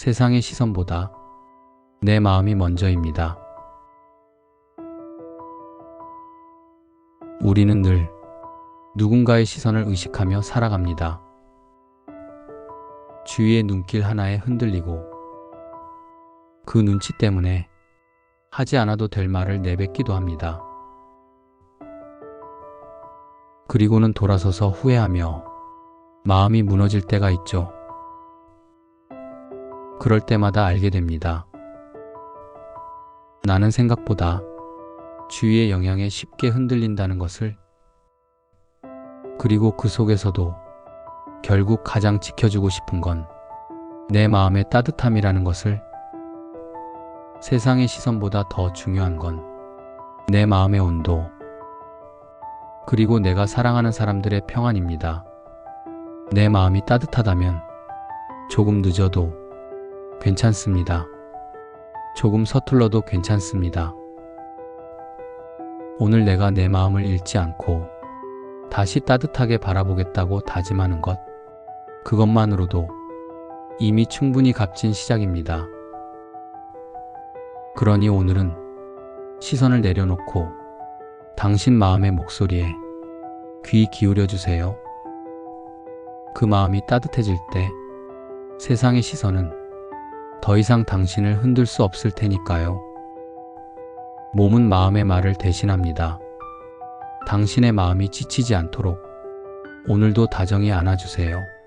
세상의 시선보다 내 마음이 먼저입니다. 우리는 늘 누군가의 시선을 의식하며 살아갑니다. 주위의 눈길 하나에 흔들리고 그 눈치 때문에 하지 않아도 될 말을 내뱉기도 합니다. 그리고는 돌아서서 후회하며 마음이 무너질 때가 있죠. 그럴 때마다 알게 됩니다. 나는 생각보다 주위의 영향에 쉽게 흔들린다는 것을 그리고 그 속에서도 결국 가장 지켜주고 싶은 건 내 마음의 따뜻함이라는 것을 세상의 시선보다 더 중요한 건 내 마음의 온도 그리고 내가 사랑하는 사람들의 평안입니다. 내 마음이 따뜻하다면 조금 늦어도 괜찮습니다. 조금 서툴러도 괜찮습니다. 오늘 내가 내 마음을 잃지 않고 다시 따뜻하게 바라보겠다고 다짐하는 것, 그것만으로도 이미 충분히 값진 시작입니다. 그러니 오늘은 시선을 내려놓고 당신 마음의 목소리에 귀 기울여 주세요. 그 마음이 따뜻해질 때 세상의 시선은 더 이상 당신을 흔들 수 없을 테니까요. 몸은 마음의 말을 대신합니다. 당신의 마음이 지치지 않도록 오늘도 다정히 안아주세요.